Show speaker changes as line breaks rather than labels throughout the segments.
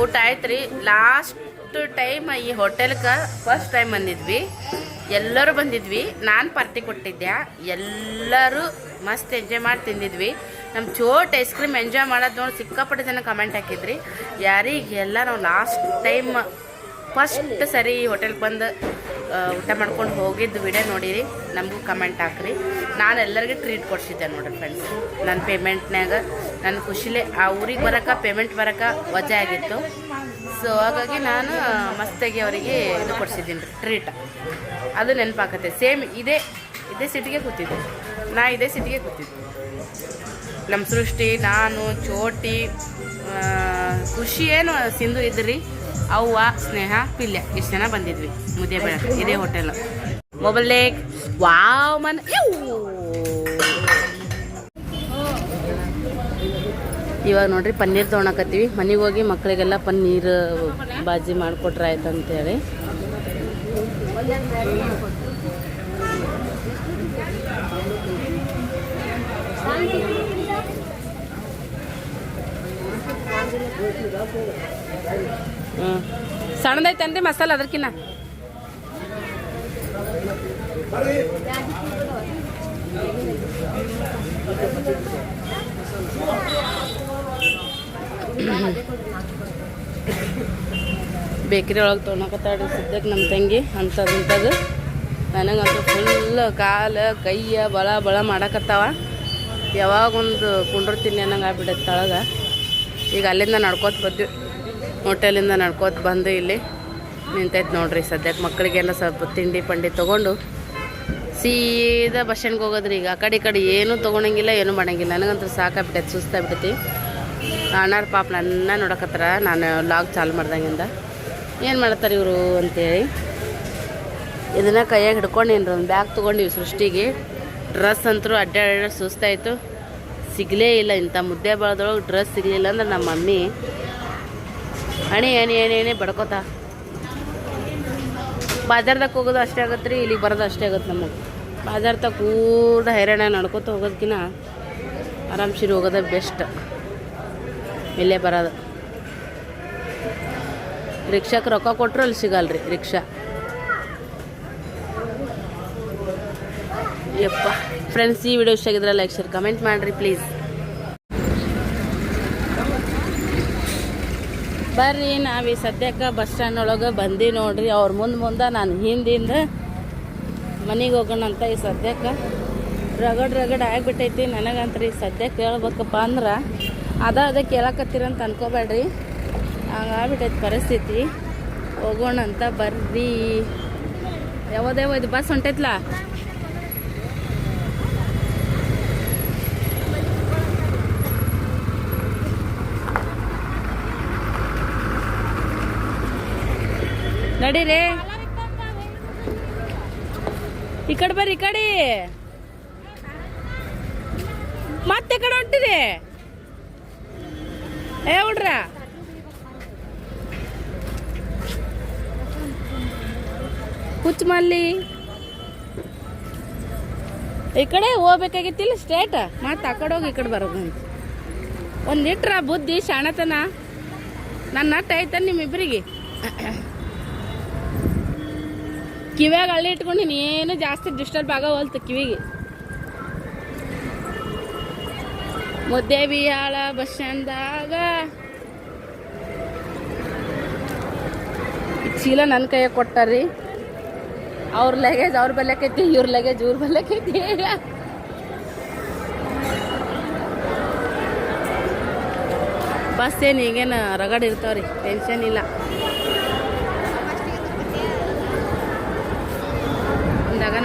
ಊಟ ಆಯ್ತು ರೀ ಲಾಸ್ಟ್ ಟೈಮ್ ಈ ಹೋಟೆಲ್ಗೆ ಫಸ್ಟ್ ಟೈಮ್ ಬಂದಿದ್ವಿ. ಎಲ್ಲರೂ ಬಂದಿದ್ವಿ. ನಾನು ಪಾರ್ಟಿ ಕೊಟ್ಟಿದ್ದೆ ಎಲ್ಲರೂ ಮಸ್ತ್ ಎಂಜಾಯ್ ಮಾಡಿ ತಿಂದಿದ್ವಿ. ನಮ್ಮ ಚೋಟ್ ಐಸ್ ಕ್ರೀಮ್ ಎಂಜಾಯ್ ಮಾಡೋದು ನೋಡಿ ಸಿಕ್ಕಾಪಟ್ಟೆ ಜನ ಕಮೆಂಟ್ ಹಾಕಿದ್ರಿ. ಯಾರಿಗೆಲ್ಲ ನಾವು ಲಾಸ್ಟ್ ಟೈಮ್ ಫಸ್ಟ್ ಸರಿ ಹೋಟೆಲ್ಗೆ ಬಂದು ಊಟ ಮಾಡ್ಕೊಂಡು ಹೋಗಿದ್ದು ವಿಡಿಯೋ ನೋಡಿರಿ, ನಮಗೂ ಕಮೆಂಟ್ ಹಾಕ್ರಿ. ನಾನು ಎಲ್ಲರಿಗೂ ಟ್ರೀಟ್ ಕೊಡ್ಸಿದ್ದೆ ನೋಡಿರಿ ಫ್ರೆಂಡ್ಸ್ ನನ್ನ ಪೇಮೆಂಟ್ನಾಗ ನನ್ನ ಖುಷಿಲೇ, ಆ ಊರಿಗೆ ಬರೋಕೆ ಪೇಮೆಂಟ್ ಬರೋಕೆ ವಜೆ ಆಗಿತ್ತು. ಸೊ ಹಾಗಾಗಿ ನಾನು ಮಸ್ತಾಗಿ ಅವರಿಗೆ ಇದು ಕೊಡ್ಸಿದ್ದೀನಿ ರೀ ಟ್ರೀಟ್ ಅದು ನೆನಪಾಕತ್ತೆ ಸೇಮ್ ಇದೇ ಇದೇ ಸಿಟಿಗೆ ಕೂತಿದ್ದೆ. ನಾ ಇದೇ ಸಿಟಿಗೆ ಕೂತಿದ್ದೆ. ನಮ್ಮ ಸೃಷ್ಟಿ, ನಾನು, ಚೋಟಿ ಖುಷಿ ಏನು ಸಿಂಧು ಇದ್ರಿ ಅವ್ವ ಸ್ನೇಹ ಪಿಲ್ಯ ಇಷ್ಟು ಜನ ಬಂದಿದ್ವಿ. ಮುದ್ದೆ ಬೆಳಕ ಇದೇ ಹೋಟೆಲ್. ಮೊಬೈಲ್ ಲೇಕ್ ವಾವ್ ಮನ್ ಇವ್. ಇವಾಗ ನೋಡ್ರಿ ಪನ್ನೀರ್ ತೊಗೊಳಕತ್ತೀವಿ. ಮನೆಗೆ ಹೋಗಿ ಮಕ್ಕಳಿಗೆಲ್ಲ ಪನ್ನೀರ್ ಬಾಜಿ ಮಾಡಿಕೊಟ್ರೆ ಆಯ್ತು ಅಂತೇಳಿ ಹ್ಞೂ ಸಣ್ಣದೈತೇನ್ರಿ ಮಸಾಲ ಅದಕ್ಕಿನ್ನ. ಬೇಕ್ರಿ ಒಳಗೆ ತೊಗೊಳಕತ್ತಾಡ್ರಿ ಸದ್ಯಕ್ಕೆ ನಮ್ಮ ತಂಗಿ ಅಂಥದ್ದು ಇಂಥದ್ದು ನನಗಂತೂ ಫುಲ್ ಕಾಲು ಕೈಯ ಬಳ ಬಳ ಮಾಡಕತ್ತಾವ. ಯಾವಾಗ ಒಂದು ಕುಂಡಿರ್ತೀನಿ ಅನ್ನಂಗೆ ಆಗ್ಬಿಡತ್ತೆ ತಳಗೆ. ಈಗ ಅಲ್ಲಿಂದ ನಡ್ಕೋತ ಬಂದ್ವಿ. ಹೋಟೆಲಿಂದ ನಡ್ಕೋತ ಬಂದು ಇಲ್ಲಿ ನಿಂತೈತೆ ನೋಡ್ರಿ ಸದ್ಯಕ್ಕೆ. ಮಕ್ಕಳಿಗೆಲ್ಲ ಸ್ವಲ್ಪ ತಿಂಡಿ ಪಂಡಿ ತೊಗೊಂಡು ಸೀದಾ ಬಸ್ ಸ್ಟ್ಯಾಂಡ್ಗೆ ಹೋಗೋದ್ರಿ ಈಗ. ಆ ಕಡೆ ಈ ಕಡೆ ಏನೂ ತೊಗೊಳಂಗಿಲ್ಲ ಏನೂ ಮಾಡೋಂಗಿಲ್ಲ. ನನಗಂತೂ ಸಾಕಾಗ್ಬಿಟ್ಟೈತೆ, ಸುಸ್ತಾಗ್ಬಿಟ್ಟೈತಿ. ಅಣ್ಣಾರ ಪಾಪ ನನ್ನ ನೋಡಕತ್ತಾರ. ನಾನು ಲಾಗ್ ಚಾಲು ಮಾಡ್ದಂಗಿಂದ. ಏನು ಮಾಡ್ತಾರೆ ಇವರು ಅಂತೇಳಿ. ಇದನ್ನ ಕೈಯಾಗ ಹಿಡ್ಕೊಂಡೇನ್ರಿ, ಒಂದು ಬ್ಯಾಗ್ ತೊಗೊಂಡಿವಿ ಸೃಷ್ಟಿಗೆ. ಡ್ರೆಸ್ ಅಂತೂ ಅಡ್ಡಾಡ ಸುಸ್ತಾಯಿತು. ಸಿಗಲೇ ಇಲ್ಲ, ಇಂಥ ಮುದ್ದೆ ಬಾಳದೊಳಗೆ ಡ್ರೆಸ್ ಸಿಗಲಿಲ್ಲ ಅಂದ್ರೆ ನಮ್ಮ ಮಮ್ಮಿ ಅಣಿ ಏನೇ ಏನೇನೇ ಬಡ್ಕೋತ. ಬಾಜಾರ್ದಾಗ ಹೋಗೋದು ಅಷ್ಟೇ ಆಗತ್ತೆ ರೀ ಇಲ್ಲಿಗೆ ಬರೋದು ಅಷ್ಟೇ ಆಗತ್ತೆ ನಮಗೆ. ಬಾಜಾರ್ದಾಗ ಕೂಡ ಹೈರಾಣ ನಡ್ಕೋತ ಹೋಗೋದಕ್ಕಿಂತ ಆರಾಮ್ಸಿರಿ ಹೋಗೋದೇ ಬೆಸ್ಟ್. ಇಲ್ಲೇ ಬರೋದು. ರಿಕ್ಷಾಕ್ಕೆ ರೊಕ್ಕ ಕೊಟ್ಟರು ಅಲ್ಲಿ ಸಿಗಲ್ರಿ, ರಿಕ್ಷಾ. ಯಪ್ಪ. ಫ್ರೆಂಡ್ಸ್ ಈ ವಿಡಿಯೋ ಇಷ್ಟ ಆಗಿದ್ರೆ ಲೈಕ್ ಶೇರ್ ಕಮೆಂಟ್ ಮಾಡಿರಿ ಪ್ಲೀಸ್ ಬರ್ರಿ, ನಾವು ಈ ಸದ್ಯಕ್ಕೆ ಬಸ್ ಸ್ಟ್ಯಾಂಡ್ ಒಳಗೆ ಬಂದು ನೋಡ್ರಿ. ಅವ್ರ ಮುಂದೆ ಮುಂದೆ ನಾನು ಹಿಂದಿಂದ ಮನೆಗೆ ಹೋಗೋಣ ಅಂತ ಈ ಸದ್ಯಕ್ಕೆ. ರಗಡ್ ರಗಡ್ ಆಗಿಬಿಟ್ಟೈತಿ ನನಗಂತ್ರಿ ಈ ಸದ್ಯಕ್ಕೆ ಹೇಳ್ಬೇಕಪ್ಪ ಅಂದ್ರೆ. ಅದ ಅದ ಕೇಳಕತ್ತೀರಂತ ಅನ್ಕೋಬೇಡ್ರಿ. ಹಂಗಾಗ್ಬಿಟ್ಟೈತಿ ಪರಿಸ್ಥಿತಿ. ಹೋಗೋಣ ಅಂತ ಬರ್ರಿ ಯಾವ ಇದು ಬಸ್ ಹೊಂಟೈತ್ಲಾ? ನಡೀರಿ. ಈ ಕಡೆ ಬರ್ರಿ, ಈ ಕಡೆ. ಮತ್ತೆ ಕಡೆ ಹೊಂಟಿರಿ. ಏ, ಹುಡ್ರ. ಹುಚ್ಚ ಮಲ್ಲಿ. ಈ ಕಡೆ ಹೋಗ್ಬೇಕಾಗಿತ್ತಿಲ್ಲ ಸ್ಟ್ರೇಟ್ ಮತ್ತೆ ಆ ಕಡೆ ಹೋಗಿ ಈ ಕಡೆ ಬರೋದು ಒಂದು ಇಟ್ರ ಬುದ್ಧಿ, ಶಾಣತನ. ನನ್ನ ನಟ್ ಐತ ನಿಮ್ಮಿಬ್ಬರಿಗೆ ಕಿವ್ಯಾಗ ಅಲ್ಲಿ ಇಟ್ಕೊಂಡಿನಿ ಏನು ಜಾಸ್ತಿ ಡಿಸ್ಟರ್ಬ್ ಆಗವಲ್ತು ಕಿವಿಗೆ. ಮುದ್ದೆ ಬಿಯಾಳ ಬಸ್ ಸ್ಟ್ಯಾಂಡ್ದಾಗ ಚೀಲ ನನ್ನ ಕೈಯಾಗ ಕೊಟ್ಟಾರ್ರಿ ಅವ್ರ ಲಗೇಜ್ ಅವ್ರ ಬಲ್ಲಕೈತಿ ಇವ್ರ ಲಗೇಜ್ ಇವ್ರ ಬಲ್ಲಕೈತಿ ಬಸ್ ಏನು ಈಗೇನು ರಗಡ್ ಇರ್ತಾವ್ರಿ ಟೆನ್ಷನ್ ಇಲ್ಲ.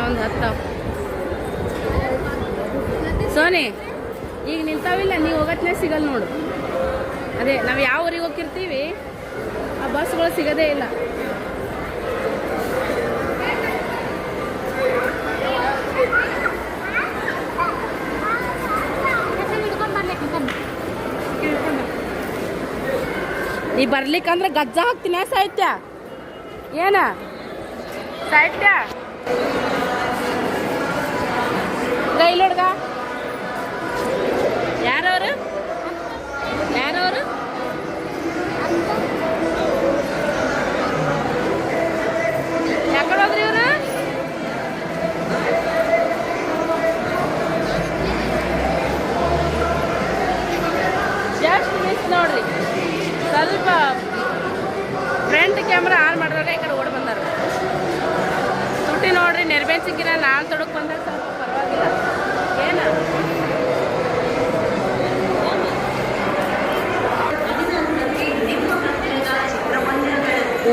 ಒಂದು ಹತ್ತಾವ ಸೋನಿ, ಈಗ ನಿಂತಾವಿಲ್ಲ, ನೀವು ಹೋಗತ್ನೇ ಸಿಗಲ್ಲ ನೋಡು. ಅದೇ, ನಾವು ಯಾವ ಊರಿಗೆ ಹೋಗಿರ್ತೀವಿ ಆ ಬಸ್ಗಳು ಸಿಗೋದೇ ಇಲ್ಲ. ನೀ ಬರ್ಲಿಕ್ಕಂದ್ರೆ ಗಜ್ಜ ಹಾಕ್ತೀನಿ ಸಾಹಿತ್ಯ ಏನ? ಸಾಹಿತ್ಯ ಹುಡುಗ ಇಲ್ಲ ಹುಡುಗ ಯಾರು ಅವರು ಯಾಕಡೆ ಹೋದ್ರಿ ಇವರು? ಜಸ್ಟ್ ಮಿಸ್ ನೋಡ್ರಿ. ಸ್ವಲ್ಪ ಫ್ರಂಟ್ ಕ್ಯಾಮ್ರಾ ಆನ್ ಮಾಡಿದ್ರೆ ಈ ಕಡೆ ಓಡ್ ಬಂದಾರ ತುಟ್ಟಿ ನೋಡ್ರಿ ನೆರವೇನ್ ಸಿಕ್ಕಿರ ನಾನು ತೊಡಕ್ ಬಂದಾಗ ಸ್ವಲ್ಪ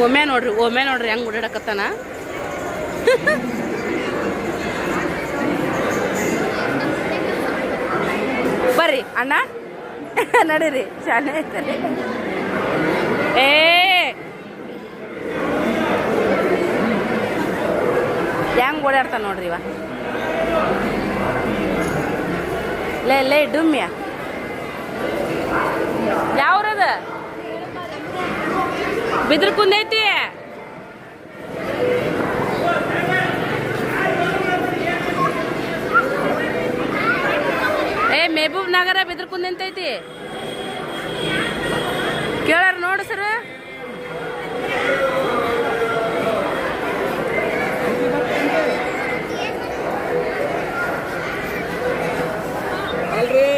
ಒಮ್ಮೆ ನೋಡ್ರಿ ಒಮ್ಮೆ ನೋಡ್ರಿ, ಹೆಂಗ್ ಓಡಾಡಕತ್ತಾನ? ಬರ್ರಿ, ಅಣ್ಣ. ನಡೀರಿ, ಶಾಲೆ ಐತರಿ ಏ! ಹೆಂಗ್ ಓಡಾಡ್ತಾನ ನೋಡ್ರಿ ಇವ? ಲೇ ಲೇ ಡುಮ್ಯ. ಯಾವ್ರದ? ಬಿದ್ರ ಕುಂದೈತಿ. ಏ ಮೆಹಬೂಬ್ ನಗರ ಬಿದ್ರ ಕುಂದೈತಿ ಕೇಳಾರ ನೋಡು ಸರ್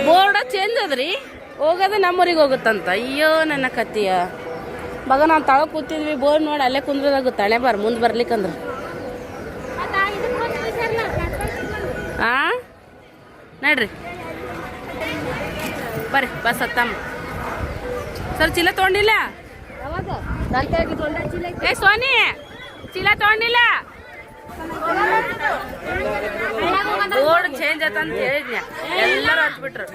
ಬೋರ್ಡ ಚೇಂಜ್ ಅದ್ರಿ ಹೋಗೋದು ನಮ್ಮೂರಿಗೆ ಹೋಗುತ್ತಂತ. ಅಯ್ಯೋ ನನ್ನ ಕತ್ತಿಯ. ಮಗ ನಾವು ತಳ ಕೂತಿದ್ವಿ ಬೋರ್ ನೋಡಿ ಅಲ್ಲೇ ಕುಂದ್ರದಾಗ ತಳೆ ಬಾರ ಮುಂದೆ ಬರ್ಲಿಕ್ಕಂದ್ರೆ. ಆ? ನಡ್ರಿ. ಬರ್ರಿ ಬಸ್ ಹತ್ತಮ್ಮ ಸರ್ ಚೀಲ ತೊಗೊಂಡಿಲ್ಲ? ಏ ಸೋನಿ ಚೀಲ ತೊಗೊಂಡಿಲ್ಲ? ಬೋರ್ಡ್ ಚೇಂಜ್ ಆತ ಅಂತ ಹೇಳಿದ್ನ ಎಲ್ಲರೂ ಹಚ್ಬಿಟ್ರು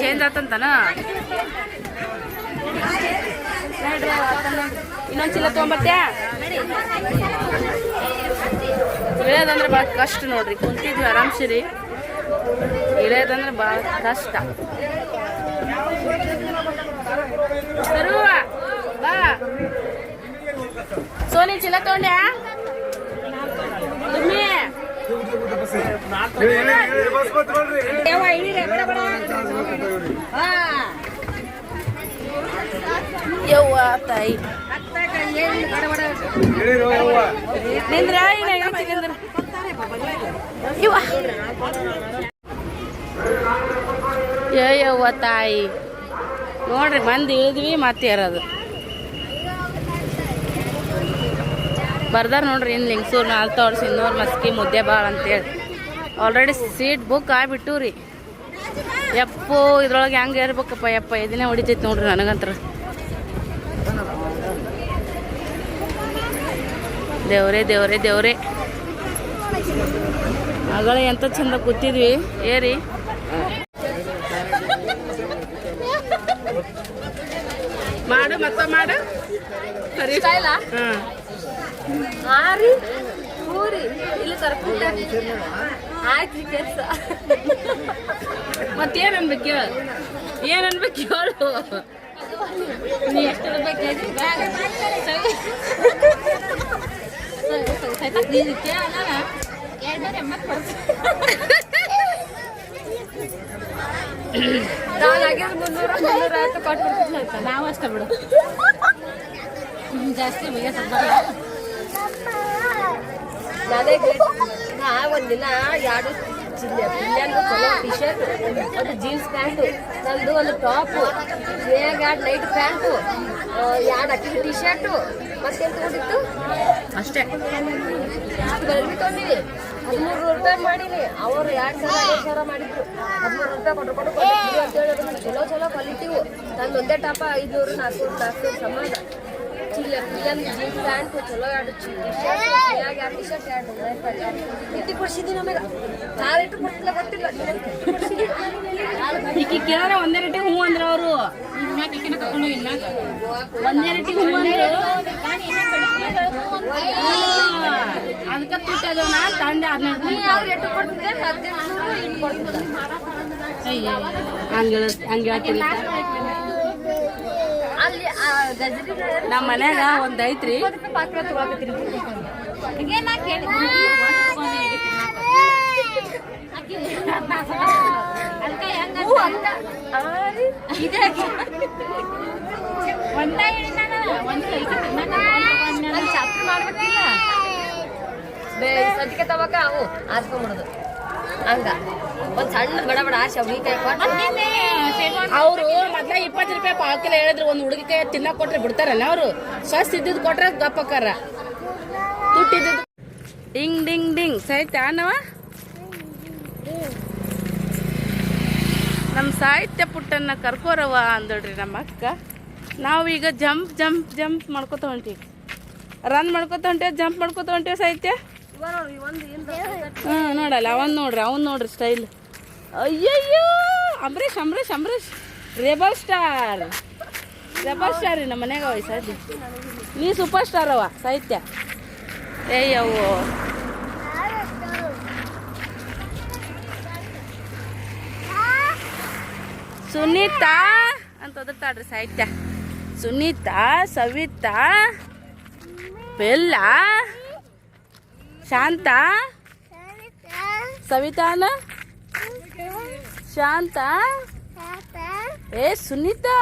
ಚೇಂಜ್ ಆತಂತನ ಇನ್ನೊಂದ್ ಚೀಲ ತೊಗೊಂಬರ್ತ್ಯಾ? ಬಹಳ ಕಷ್ಟ ನೋಡ್ರಿ, ಕುಂತಿದ್ವಿ ಆರಾಮ್ಸಿರಿ ಇಳಿಯೋದಂದ್ರೆ ಭಾಳ ಕಷ್ಟ ಸರುವ ಬಾ ಸೋನಿ ಚೀಲ ಯವ್ವ ತಾಯಿ ನೋಡ್ರಿ ಮಂದಿ ಇಳಿದ್ವಿ ಮತ್ತೆ ಯಾರದು ಬರ್ದಾರ ನೋಡ್ರಿ ಇನ್ನು ನಾಲ್ಕು ತೋರ್ಸಿ ಇನ್ನೂರು ಮಸ್ಕಿ ಮುದ್ದೆ ಭಾಳ ಅಂತೇಳಿ. ಆಲ್ರೆಡಿ ಸೀಟ್ ಬುಕ್ ಆಗಿಬಿಟ್ಟು ರೀ ಎಪ್ಪು ಇದ್ರೊಳಗೆ ಹೆಂಗೆ ಇರ್ಬೇಕಪ್ಪ ಯಪ್ಪ ಇದನ್ನೇ ಹೊಡಿತೈತಿ ನೋಡ್ರಿ ನನಗಂತ್ರ. ದೇವ್ರೇ ದೇವ್ರೆ ದೇವ್ರೆ. ಮಗಳ ಎಂತ ಚಂದ ಕೂತಿದ್ವಿ. ಏರಿ. ಮಾಡು ಮತ್ತ ಮಾಡು. ಸರಿ. ಹಾಂ
ಆರಿ ಊರಿ ಇಲ್ಲಿ ಕರ್ಕೊಂಡ ಆಯ್ತು ಕೆಲಸ.
ಮತ್ತೇನು ಅನ್ಬೇಕು ಹೇಳು? ಏನು ಅನ್ಬೇಕು ಹೇಳು?
ನೀ ಎಷ್ಟು ಬ್ಯಾಗ್ ನೀನು ಕೇಳಲ್ಲ ಎಂಬತ್ತು ಮುನ್ನೂರ ಮುನ್ನೂರ ಕೊಟ್ಬಿಡ್ತೀನಿ ಆಯ್ತಾ
ನಾವು ಅಷ್ಟೇ ಬಿಡು
ಜಾಸ್ತಿ ಬೇಗ ಬರಲ್ಲ ನಾನೇ ನಾ ಒಂದಿನ ಎರಡು ಚಲೋ ಟಿ ಶರ್ಟ್ ಒಂದು ಜೀನ್ಸ್ ಪ್ಯಾಂಟು ನಂದು ಒಂದು ಟಾಪು ಬೇಗ ಎರಡು ನೈಟ್ ಪ್ಯಾಂಟು ಎರಡು ಅಕ್ಕಿ ಟಿ ಶರ್ಟು ಮತ್ತೇನು ತಗೊಂಡಿತ್ತು
ಅಷ್ಟೇ
ಗಲ್ಬಿ ತೊಗೊಂಡಿನಿ ಹದಿಮೂರು ರೂಪಾಯಿ ಮಾಡೀನಿ ಅವರು ಎರಡು ಸಾವಿರ ಎರಡು ಸಾವಿರ ಮಾಡಿದ್ರು ಹದಿಮೂರು ರೂಪಾಯಿ ಕೊಟ್ಟು ಕೊಟ್ಟು ಚಲೋ ಚಲೋ ಕ್ವಾಲಿಟಿವು ನಂದು ಒಂದೇ ಟಾಪ ಐದುನೂರು ನಾಲ್ಕು ನಾಲ್ಕುನೂರು ಸಮಾನ ಚೀಲ ಪಿಲ್ಲನ್ ಜೀನ್ ಪ್ಯಾಂಟ್ ಚಲೋ ಎರಡು ಟಿ ಶರ್ಟ್ ಎರಡು ಟಿ ಶರ್ಟ್ ಎರಡು ಎತ್ತಿ ಕೊಡ್ಸಿದ್ದೀನಿ ನಮಗೆ ನಾವಿಟ್ಟು ಕೊಡ್ತಿಲ್ಲ ಗೊತ್ತಿಲ್ಲ
ಕೇಳಿದ್ರೆ ಒಂದೇ ರೇಟಿಗೆ ಹ್ಞೂ ಅಂದ್ರೆ ಅವರು ಒಂದೇ ರೇಟಿಗೆ ಹೂ ಅಂದ್ರೆ ಅದಕ್ಕೆ ನಾ ತಂದೆ
ರೇಟು ಕೊಡ್ತಿದ್ದೆ ಹದಿನೆಂಟು
ಹಂಗೆ ಹಂಗೆ ಹೇಳ್ತೀನಿ
ಅಲ್ಲಿ ಆ ಗಜರಿ
ನಮ್ಮ ಮನ್ಯಾಗ ಒಂದ್ ಐತ್ರಿ.
ಮಾಡ್ಬೇಕಿಲ್ಲ. ತಗೋಕ ಅವು ಆದ್ಕೊಂಬಿಡುದು ಹಂಗ. ಒಂದ್ ಸಣ್ಣ ಬಡ ಬಡ ಕೊಟ್ಟು
ಅವರು ಮೊದ್ಲ ಇಪ್ಪತ್ತು ರೂಪಾಯಿ ಪಾವ್ ಕಿಲೋ ಹೇಳಿದ್ರು ಒಂದು ಕೈ ತಿನ್ನಕ್ ಕೊಟ್ರೆ ಬಿಡ್ತಾರಲ್ಲ ಅವರು. ಸ್ವಸ್ಥ ಇದ್ದಿದ್ ಕೊಟ್ರೆ ಗಪ್ಪಕ್ಕಾರ ತುಟ್ಟಿದ್ದು ಡಿಂಗ್ ಡಿಂಗ್ ಡಿಂಗ್. ಸಾಯ್ತ ನವ ನಮ್ಮ ಸಾಹಿತ್ಯ ಪುಟ್ಟನ್ನ ಕರ್ಕೋರವ ಅಂದಳ್ರಿ ನಮ್ಮ ಅಕ್ಕ. ನಾವೀಗ ಜಂಪ್ ಜಂಪ್ ಜಂಪ್ ಮಾಡ್ಕೊತ ಹೊಂಟೀವಿ. ರನ್ ಮಾಡ್ಕೊತ ಹೊಂಟೇವ್ ಜಂಪ್ ಮಾಡ್ಕೊತ ಹೊಂಟೇವ್ ಸಾಹಿತ್ಯ? ಹಾಂ ನೋಡಲ್ಲ, ಅವನ್ ನೋಡ್ರಿ ಅವನ್ ನೋಡ್ರಿ ಸ್ಟೈಲ್ ಅಯ್ಯಯ್ಯೋ! Ambareesh Ambareesh Ambareesh. Rebel star. Rebel star ರೀ ನಮ್ಮ ಅವ ಸಾಧ್ಯ ನೀ ಸೂಪರ್ ಸ್ಟಾರ್ ಅವ, ಸಾಹಿತ್ಯ. ಏಯವ್ವೋ ಸುನೀತಾ ಅಂತ ಒದರ್ತಾಳ್ರಿ ಸಾಹಿತ್ಯ. ಸುನೀತಾ, ಸವಿತಾ, ಬೆಲ್ಲ. ಶಾಂತ? ಸವಿತಾನ ಶಾಂತ? ಏ, ಸುನೀತಾ?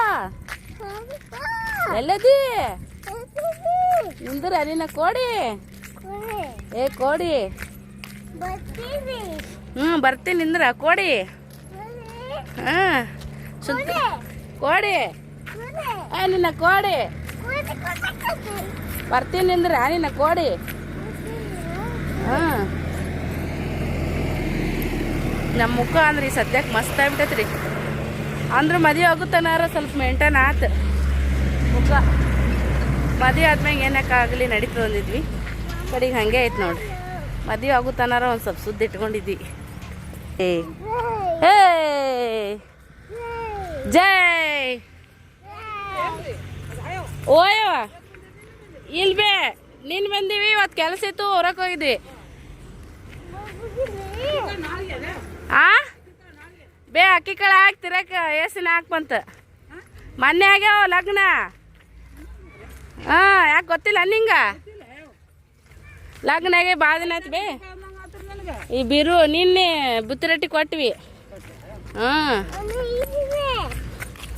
ಎಲ್ಲದಿ? ನಿಂದ್ರ ನಿನ್ನ ಕೋಡಿ? ಏ, ಕೋಡಿ? ಹ್ಞೂ ಬರ್ತೀನಿ ನಿಂದ್ರ ಕೋಡಿ. ಹಾಂ ಕೋಡಿ. ಏ, ನಿನ್ನ ಕೋಡಿ. ಬರ್ತೀನಿ ನಿಂದ್ರ ನಿನ್ನ ಕೋಡಿ. ಹಾಂ. ನಮ್ಮ ಮುಖ ಅಂದ್ರೆ ಸದ್ಯಕ್ಕೆ ಮಸ್ತ್ ಆಗ್ಬಿಟ್ಟೈತ್ರಿ. ಅಂದ್ರೆ ಮದುವೆ ಆಗುತ್ತನಾರ ಸ್ವಲ್ಪ ಮೇಂಟೈನ್ ಆತ. ಮುಖ. ಮದುವೆ ಆದ್ಮ್ಯಾಗ ಏನಕ್ಕಾಗಲಿ ನಡೀತದೆ ಅಂದಿದ್ವಿ. ಕಡೆಗೆ ಹಂಗೆ ಐತೆ ನೋಡ್ರಿ. ಮದುವೆ ಆಗುತ್ತನಾರ ಒಂದು ಸ್ವಲ್ಪ ಸುದ್ದಿ ಇಟ್ಕೊಂಡಿದ್ವಿ. ಏ. ಹೇ. ಜೈ. ಓಯವ ಇಲ್ಬೇ, ನೀನ್ ಬಂದೀವಿ ಇವತ್ತು ಕೆಲಸ ಇತ್ತು ಹೊರಕ್ಕೆ ಹೋಗಿದ್ವಿ. ಆ? ಬೇ, ಅಕ್ಕಿ ಕಾಳು ಹಾಕಿ, ತಿರಕ, ಏಸಿನ ಹಾಕ್ಬಂತ ಮೊನ್ನೆ ಆಗ್ಯಾವ ಲಗ್ನ? ಹಾ, ಯಾಕೆ ಗೊತ್ತಿಲ್ಲ ನಿಂಗ? ಲಗ್ನ ಆಗಿ ಭಾಳ ದಿನ ಆಯ್ತು ಬೇ. ಈ ಬಿರು ನಿನ್ನೆ ಬುತ್ತಿರಟ್ಟಿ ಕೊಟ್ವಿ. ಹಾ.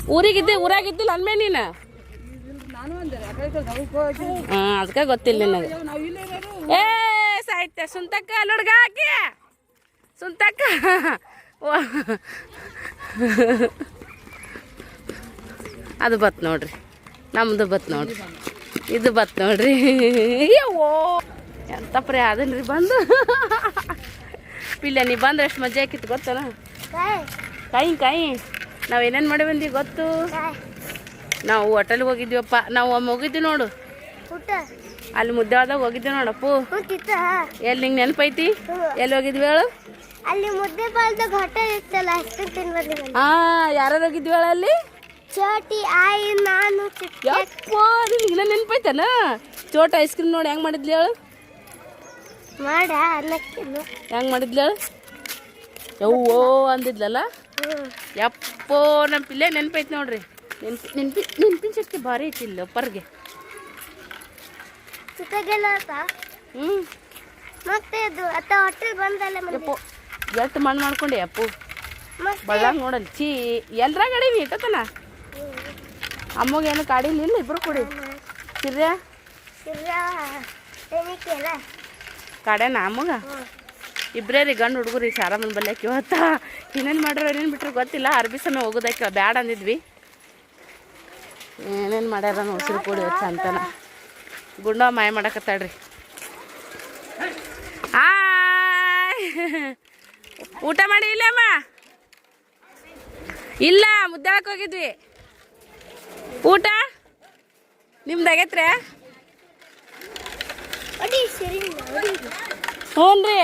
ಊರಿಗಿದ್ದೆ, ಊರಾಗಿದ್ದಿಲ್ಲ ಅನ್ಮೇ ನೀನು? ಹಾ, ಅದಕ್ಕೆ ಗೊತ್ತಿಲ್ಲ ನಿನಗೆ. ಏ, ಸಾಹಿತ್ಯ ಸುಂತಕ್ಕ ನೋಡ್ಗ ಹಾಕಿ. ಸುಂತಕ್ಕ. ಅದು ಬತ್ ನೋಡ್ರಿ. ನಮ್ದು ಬತ್ ನೋಡ್ರಿ. ಇದು ಬತ್ ನೋಡ್ರಿ. ಓ ಎಂತ ಪ್ರೇ ಅದನ್ರಿ ಬಂದು. ಪಿಲ್ಲ ನೀ ಬಂದ್ರೆ ಎಷ್ಟು ಮಜಾ ಆಕಿತ್ತು ಗೊತ್ತಲ್ಲ ಕಾಯಿ. ಕಾಯಿ ನಾವು ಏನೇನು ಮಾಡಿ ಬಂದಿ ಗೊತ್ತು? ನಾವು ಹೋಟೆಲ್ಗೆ ಹೋಗಿದ್ವಿಯಪ್ಪ. ನಾವು ಒಮ್ಮೆ ಹೋಗಿದ್ವಿ ನೋಡು ಅಲ್ಲಿ ಮುದ್ದೆವಾದಾಗ ಹೋಗಿದ್ದೆ ನೋಡಪ್ಪು. ಎಲ್ಲಿ ನಿಂಗೆ ನೆನಪೈತಿ? ಎಲ್ಲಿ ಹೋಗಿದ್ವಿ ಹೇಳು?
ಅಲ್ಲಿ ಮುದ್ದೆ ಬಾಲ್ದಾಗ ಹೋಟೆಲ್ ಇತ್ತಲ್ಲ ಅಷ್ಟು ತಿನ್ಬೋದು
ಹಾ ಯಾರು ಹೋಗಿದ್ವಿ ಹೇಳು ಅಲ್ಲಿ?
ಚೋಟಿ ಆಯಿ ನಾನು
ಯಪ್ಪೋ ನಿನ್ಗೆ ಇನ್ನೂ ನೆನಪೈತನ? ಚೋಟ ಐಸ್ ಕ್ರೀಮ್ ನೋಡಿ ಹೆಂಗೆ ಮಾಡಿದ್ಲಿ ಹೇಳು?
ಮಾಡ ಅನ್ನಕ್ಕಿನ್ನು
ಹೆಂಗೆ ಮಾಡಿದ್ಲಿ ಹೇಳು? ಯವ್ವೋ ಅಂದಿದ್ಲಲ್ಲ? ಯಪ್ಪೋ ನಮ್ಮ ಪಿಲ್ಲೆ ನೆನಪೈತಿ ನೋಡ್ರಿ. ನೆನ್ಪಿ ನೆನ್ಪಿ ನೆನ್ಪಿನ ಶಕ್ತಿ ಭಾರಿ ಐತಿ ಇಲ್ಲಿ ಒಪ್ಪರ್ಗೆ
ಚಿಕ್ಕಗೆಲ್ಲ
ಹ್ಞೂ
ಮತ್ತೆ ಅದು ಅತ್ತ ಹೋಟೆಲ್ ಬಂದಲ್ಲ
ಯಪ್ಪೋ ಮಣ್ಣು ಮಾಡ್ಕೊಂಡೆ ಅಪ್ಪು? ಬಳ್ಳಾಗ ನೋಡಲ್ ಚೀ ಎಲ್ರ ಅಮ್ಮಗೆ ಇಟ್ಟತನ ಅಮ್ಮಗೇನು ಕಾಡಿಲಿಲ್ಲ ಇಬ್ರು ಕೊಡಿ. ಸಿರ್ಯ? ಕಾಡ್ಯಾನ ಅಮ್ಮಗ? ಇಬ್ಬರೇ ರೀ ಗಂಡು ಹುಡುಗರು ಈ ಸಾರಮ್ಮನ ಬಲ್ಯಾಕ ಇವತ್ತ. ಇನ್ನೇನು ಮಾಡ್ರ ಏನೇನು ಬಿಟ್ರು ಗೊತ್ತಿಲ್ಲ. ಅರ್ಬಿ ಸಮಯ ಹೋಗೋದಕ್ಕೆ ಬ್ಯಾಡ ಅಂದಿದ್ವಿ. ಏನೇನು ಮಾಡ್ಯಾರ ಉಸಿರು ಕೊಡಿ ಅಂತನ. ಗುಂಡ ಮಾಯ ಮಾಡಕತ್ತಾಳ್ರಿ. ಊಟ ಮಾಡಿ ಇಲ್ಲಮ್ಮ? ಇಲ್ಲ ಮುದ್ದಾಳಕ್ಕೆ ಹೋಗಿದ್ವಿ. ಊಟ? ನಿಮ್ದಾಗೈತ್ರಿ ಆಗೈತ್ರೆ
ಅಡಿ ಸರಿ ನೋಡಿ
ಹ್ಞೂ ರೀ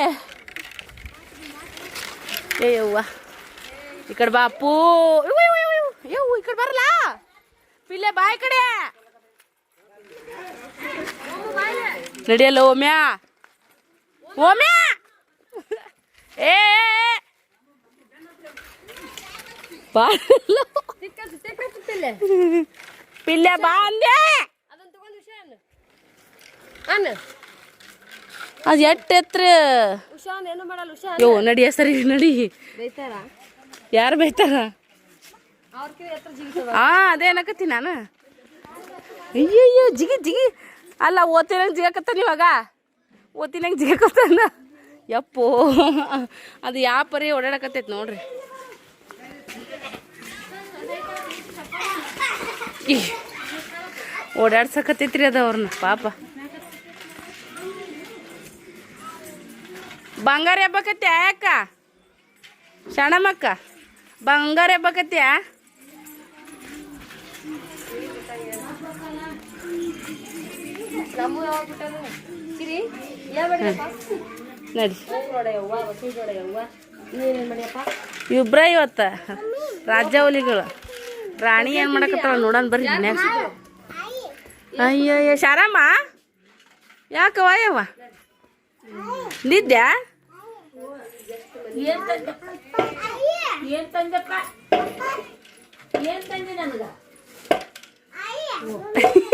ಏ ಯವ್ವ. ಈ ಕಡೆ ಬಾ ಅಪ್ಪು ಇವು ಇವು ಇವು ಈ ಕಡೆ ಬರಲ್ಲ ಪಿಲ್ಲೆ ಬಾ ಈ ಕಡೆ. ನಡಿಯಲ್ಲ ಓಮ್ಯಾ ಓಮ್ಯಾ ಏ ಬಾ ಪಿಲ್ಲೆ ಬಾ ಅಂದೆ. ಅದು ಎಟ್ಟು ಎತ್ರ? ಯೋ ನಡಿ ಸರಿ ನಡಿ. ಯಾರು ಬೈತಾರ? ಹಾ ಅದೇ ಅನ್ನಕತ್ತಿ ನಾನು. ಅಯ್ಯಯ್ಯೋ ಜಿಗಿ ಜಿಗಿ. ಅಲ್ಲ ಓತಿನಂಗೆ ಜಿಗಕತ್ತಾನ ಇವಾಗ? ಓತಿನಂಗೆ ಜಿಗಕತ್ತಾನ ಯಪ್ಪೋ, ಅದು ಯಾವ ಪರಿ ಓಡಾಡಕತ್ತೈತೆ ನೋಡ್ರಿ. ಓಡಾಡ್ಸಕತ್ತೈತ್ರಿ ಅದು ಅವ್ರನ್ನ ಪಾಪ. ಬಂಗಾರ ಹಬ್ಬಕತ್ತೆ ಯಾಕ? ಶಣಮಕ್ಕ ಬಂಗಾರ ಹಬ್ಬಕತ್ಯಾ? ನಡಿ.
ಇವತ್ತ
ಇಬ್ರ ಇವತ್ತ ರಾಜ್ಯಾವಲಿಗಳು ರಾಣಿ ಏನ್ ಮಾಡಕತ್ತಾಳ ನೋಡೋಣ ಬರ್ರಿ ಅಯ್ಯೋ ಶಾರಮ್ಮ? ಯಾಕವ್ವ ಯವ್ವ ನಿದ್ಯಾ?
ಏನ್ ತಂದಪ್ಪ ಏನ್ ತಂದಪ್ಪ? ಏನ್ ತಂದೆ ನನಗ?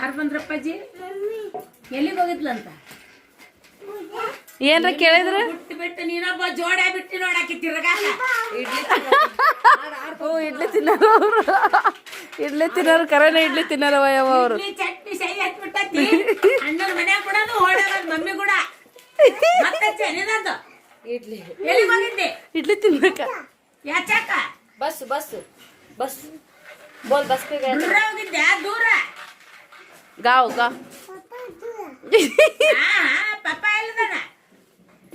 ಯಾರು ಬಂದ್ರಪ್ಪಾಜಿ? ಎಲ್ಲಿಗೆ ಹೋಗಿದ್ಲಂತ?
ಏನ್ರ ಕೇಳಿದ್ರ?
ಬಿಟ್ಟು ಬಿಟ್ಟು ನೀನೊಬ್ಬ ಜೋಡ ಬಿಟ್ಟು ನೋಡಾಕಿ ತಿರ್ಗಾಕ
ಓ ಇಡ್ಲಿ ತಿನ್ನೋರು ಅವ್ರು. ಇಡ್ಲಿ ತಿನ್ನೋರು ಕರೆನೇ ಇಡ್ಲಿ ತಿನ್ನೋರು ಯವ್ವ ಅವರು.
ಇಡ್ಲಿ ಚಟ್ನಿ ಸೈ ಹತ್ಬಿಟ್ಟತಿ. ಅಣ್ಣನ ಮನ್ಯಾಗ ಕೊಡೋದು ಓಡೋದು ಮಮ್ಮಿ ಕೂಡ. ಮತ್ತೆ ಚೆನ್ನದಂತ
ಇಡ್ಲಿ.
ಎಲ್ಲಿ ಹೋಗಿದ್ದೆ?
ಇಡ್ಲಿ ತಿನ್ಬೇಕ.
ಯಾಚಕ್ಕ?
ಬಸ್ ಬಸ್ ಬಸ್. ಬೋಲ್ ಬಸ್
ಹೋಗಿದ್ದೆ ದೂರ
ಗಾವ್ ಗಾ.
ಹಾ ಪಪ್ಪ ಎಲ್ಲಿದಾನ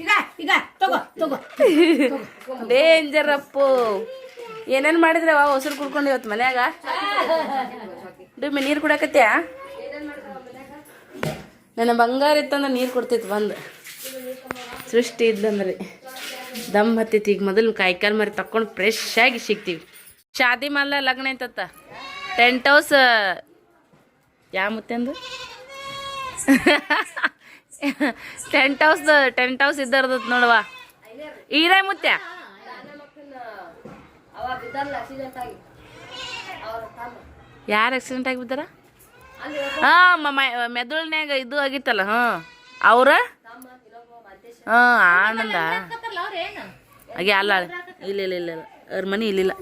ಈಗ ಈಗ ತಗೋ ತಗೋ
ಡೇಂಜರ್ ಅಪ್ಪು. ಏನೇನ್ ಮಾಡಿದ್ರೆ ವಾ ಹೊಸರು ಕುಡ್ಕೊಂಡು ಇವತ್ತು ಮನ್ಯಾಗ? ಡುಮ್ಮಿ ನೀರು ಕುಡಕತ್ಯಾ ನನ್ನ ಬಂಗಾರ ಇತ್ತಂದ್ರೆ ನೀರು ಕೊಡ್ತಿತ್ತು ಬಂದು. ಸೃಷ್ಟಿ ಇದ್ದಂದ್ರೆ. ದಮ್ ಹತ್ತೈತಿ ಈಗ ಮೊದಲು ಕಾಯಿಕಾಲು ಮರಿ ತಕ್ಕೊಂಡು ಫ್ರೆಶ್ ಆಗಿ ಸಿಗ್ತೀವಿ. ಶಾದಿ ಮಲ್ಲ ಲಗ್ನ ಐತತ್ತ ಟೆಂಟ್ ಹೌಸ್ ಯಾವ ಮುತ್ತೆಂದು ಟೆಂಟ್ ಹೌಸ್ ಟೆಂಟ್ ಹೌಸ್ ಇದ್ದರ್ದತ್ ನೋಡವಾ. ಈರೈ
ತಮ್ಮ
ಯಾರು ಆಕ್ಸಿಡೆಂಟ್ ಆಗಿ ಬಿದ್ದಾರ? ಹಾ ಮೆದುಳಿನ್ಯಾಗ ಇದು ಆಗಿತ್ತಲ್ಲ, ಹಾಂ. ಅವ್ರ? ಹಾಂ, ಆನಂದ. ಅಲ್ಲ. ಇಲ್ಲ ಇಲ್ಲ ಇಲ್ಲ. ಅವ್ರ ಮನೆ ಇಲ್ಲಿಲ್ಲ.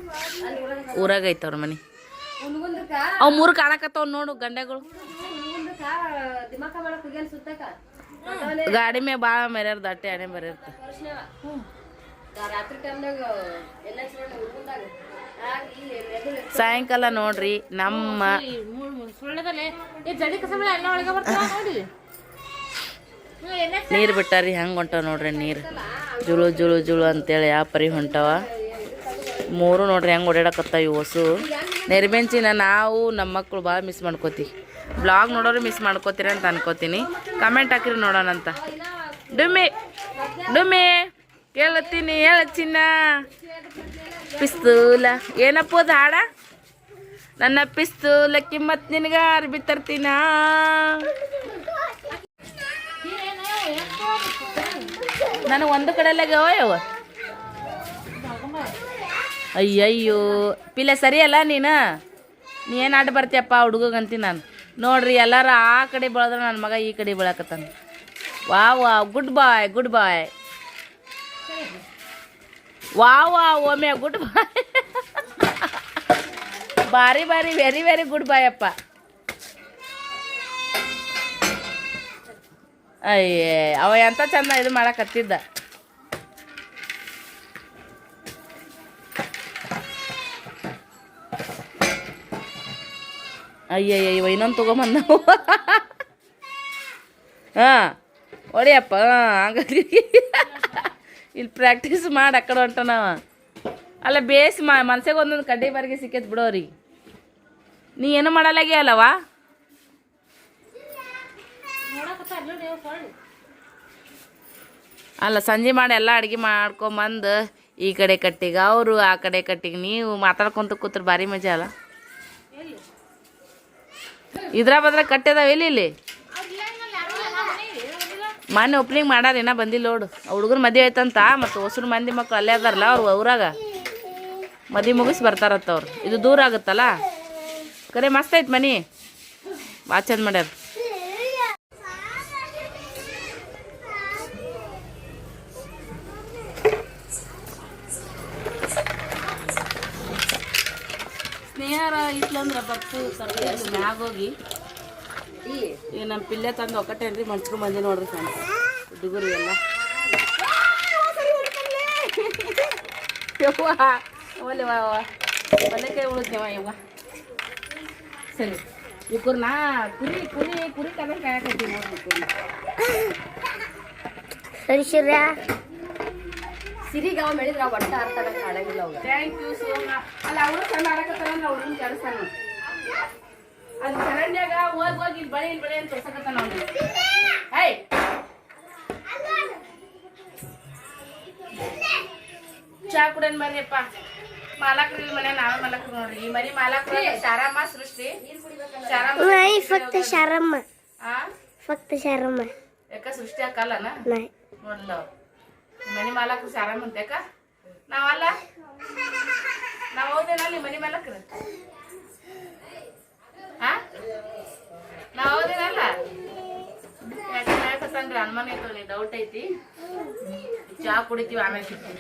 ಊರಾಗ ಐತೆ ಅವ್ರ ಮನೆ. ಅವ್ ಮೂರು ಕಾಣಕತ್ತವ್ ನೋಡು ಗಂಡೆಗಳು. ಗಾಡಿ ಮೇ ಬಾಳ ಮೆರ್ಯಾರ ದಟ್ಟೆ
ಆಕ್ಸಿಡೆಂಟ್ ಹುನ್ಗುಂದಾಗ
ಸಾಯಂಕಾಲ ನೋಡ್ರಿ ನಮ್ಮ
ನೀರ್ ಈ ಜಡಿ ಕಸಬಳ ಎಲ್ಲ ಒಳಗೆ ಬರ್ತಾವ ನೋಡಿ.
ನೀರು ಬಿಟ್ಟಾರಿ ಹೆಂಗೆ ಹೊಂಟಾವ ನೋಡ್ರಿ ನೀರು? ಜುಳು ಜುಳು ಜುಳು ಅಂತೇಳಿ ಯಾವ ಪರಿ ಹೊಂಟಾವ? ಮೂರು ನೋಡ್ರಿ ಹೆಂಗೆ ಓಡಾಡಕತ್ತಾವ ಇವು ಹೊಸು. ನೆರಬೆಂಚಿನ ನಾವು ನಮ್ಮ ಮಕ್ಕಳು ಭಾಳ ಮಿಸ್ ಮಾಡ್ಕೋತೀವಿ. ಬ್ಲಾಗ್ ನೋಡೋರು ಮಿಸ್ ಮಾಡ್ಕೋತೀರ ಅಂತ ಅನ್ಕೋತೀನಿ. ಕಮೆಂಟ್ ಹಾಕಿರಿ ನೋಡೋಣಂತ ಡುಮಿ ಡುಮ್ಮಿ ಕೇಳತ್ತೀನಿ ಹೇಳ ಚಿನ್ನ. ಪಿಸ್ತೂಲ, ಏನಪ್ಪ ಅದು ಹಾಡ? ನನ್ನ ಪಿಸ್ತೂಲ ಕಿಮ್ಮತ್ ನಿನಗ ಅರ್ಬಿ ತರ್ತೀನ ನನಗೆ ಒಂದು ಕಡೆಲಾಗ ಯವ? ಅಯ್ಯಯ್ಯೋ. ಪಿಲ್ಲ ಸರಿಯಲ್ಲ ನೀನು? ನೀ ಏನು ಆಟ ಬರ್ತೀಯಪ್ಪ ಹುಡುಗಂತೀನಿ ನಾನು? ನೋಡ್ರಿ, ಎಲ್ಲರೂ ಆ ಕಡೆ ಬೆಳೆದ್ರೆ ನನ್ನ ಮಗ ಈ ಕಡೆ ಬೆಳಕತ್ತಾನ. ವಾ ವಾ ಗುಡ್ ಬಾಯ್ ಗುಡ್ ಬಾಯ್. ವಾ ವಾ ಓಮೆ ಗುಡ್ ಬಾಯ್. ಬಾರಿ ಬಾರಿ ವೆರಿ ವೆರಿ ಗುಡ್ ಬಾಯ್ ಅಪ್ಪ. ಅಯ್ಯೇ, ಅವ ಎಂಥ ಚಂದ ಇದು ಮಾಡಕತ್ತಿದ್ದ. ಅಯ್ಯಯ್ಯ ಇವ ಇನ್ನೊಂದು ತೊಗೊಂಬಂದ ಹಾಂ ಒಳ್ಳೆಯಪ್ಪ ಹಾಂ ಹಂಗಾಗಿ ಇಲ್ಲಿ ಪ್ರಾಕ್ಟೀಸ್ ಮಾಡಿ ಆ ಕಡೆ ಹೊಂಟನವ ಅಲ್ಲ, ಬೇಸ್ ಮಾ ಮನ್ಸಿಗೆ ಒಂದೊಂದು ಕಡ್ಡಿ ಬಾರಿಗೆ ಸಿಕ್ಕೈತೆ ಬಿಡೋರಿ ನೀ ಏನು ಮಾಡಲಾಗಿ ಅಲ್ಲವಾ? ಅಲ್ಲ, ಸಂಜೆ ಮಾಡಿ ಎಲ್ಲ ಅಡುಗೆ ಮಾಡ್ಕೊಂಬಂದು ಈ ಕಡೆ ಕಟ್ಟಿಗೆ, ಅವರು ಆ ಕಡೆ ಕಟ್ಟಿಗೆ, ನೀವು ಮಾತಾಡ್ಕೊಂತ ಕೂತ್ರೆ ಭಾರಿ ಮಜಾ ಅಲ್ಲ? ಇದ್ರ ಬದ್ರ ಕಟ್ಟಿದಾವ ಇಲ್ಲಿ ಇಲ್ಲಿ? ಮೊನ್ನೆ ಓಪನಿಂಗ್ ಮಾಡಾರ ಏನ ಬಂದಿಲ್ಲ ನೋಡು. ಹುಡುಗರು ಮದುವೆ ಆಯ್ತಂತ, ಮತ್ತು ಹೊಸರು ಮಂದಿ ಮಕ್ಕಳು ಅಲ್ಲೇ ಅದಾರಲ್ಲ ಅವ್ರ ಊರಾಗ. ಮದಿ ಮುಗಿಸಿ ಬರ್ತಾರತ್ತ ಅವ್ರು. ಇದು ದೂರ ಆಗುತ್ತಲ್ಲ? ಕರೆ ಮಸ್ತ್ ಐತೆ ಮನಿ. ಭಾಳ ಚಂದ ಮಾಡ್ಯಾರ. ಇಟ್ಲಂದ್ರ ಬಪ್ಪು ಕರ್ಕೊಂಡು ಮ್ಯಾಗ ಹೋಗಿ. ಈಗ ನಮ್ಮ ಪಿಲ್ಲೆ ತಂದು ಒಕ್ಕಟ್ಟೇನ್ರಿ ಮಡ್ಸ್ಕೊಂಡ್ ಬಂದಿ ನೋಡ್ರಿ ಫ್ರೆಂಡ್ಸ್. ಹುಡುಗರು ಎಲ್ಲ. ಒಲೆ ವಾ ಒಲೆಕಾಯಿ ಉಳಿದ್ಯವ ಇವ ಸರಿ ಇವ್ರನ್ನ ಕುರಿ ಕುರಿ ಕುರಿ ಕದ ಕಾಯಕತ್ತೀವಿ ನೋಡ್ರಿ
ಸರಿ ಶಿರ್ಯ.
ಸಿರಿಗೆ ಅವ ಹೇಳಿದ್ರೆ ಅವ ಒಟ್ಟ ಅರ್ಥ ಆಗಕ್ಕೆ ಕಾಣಂಗಿಲ್ಲ ಅವ್ರು
ಥ್ಯಾಂಕ್ ಯು ಸೋಮ ಅಲ್ಲ ಅವರು ಚಂದ ಆಡಕತ್ತಾರ ಅಂದ್ರೆ ಅವ್ರನ್ನ ಕರೆಸ್ತಾನ ಅದು ಚರಂಡಿಯಾಗ ಹೋಗಿ ಹೋಗಿ ಇಲ್ಲಿ ಬಳಿ ಇಲ್ಲಿ ಬಳಿ ಅಂತ ತೋರ್ಸಕತ್ತಾನ ಅವ್ನು. ಹೈ! ಚಾ ಕುಡನ್ ಬರ್ರಿಯಪ್ಪ. ಮಾಲಕ್ರು ಮನೆ ನಾವೇ ಮಾಲಕ್ರು ನೋಡ್ರಿ. ಈ ಮರಿ ಮಾಲಕ್ರು ಶಾರಮ್ಮ ಸೃಷ್ಟಿ. ಶಾರಮ್ಮ
ಶಾರಮ್ಮ.
ಆ?
ಫಕ್ತ ಶಾರಮ್ಮ.
ಯಾಕ ಸೃಷ್ಟಿ
ಹಾಕಲ್ಲನ
ನೋಡ್ಲವ್ ಮನಿ ಮಾಲಕ್ರು ಶಾರಮ್ಮ ಅಂತ ಯಾಕ? ನಾವಲ್ಲ? ನಾವ್ ಹೌದೇನಲ್ಲ ಮನಿ ಮಾಲಕ್ರ? ಹಾ? ನಾವ್ ಹೌದೇನಲ್ಲ ಯಾಕಂದ್ರೆ ಅನುಮಾನ ಐತಿ ಡೌಟ್ ಐತಿ. ಚಾ ಕುಡಿತೀವಿ, ಆಮೇಲೆ ಸಿಗ್ತೀವಿ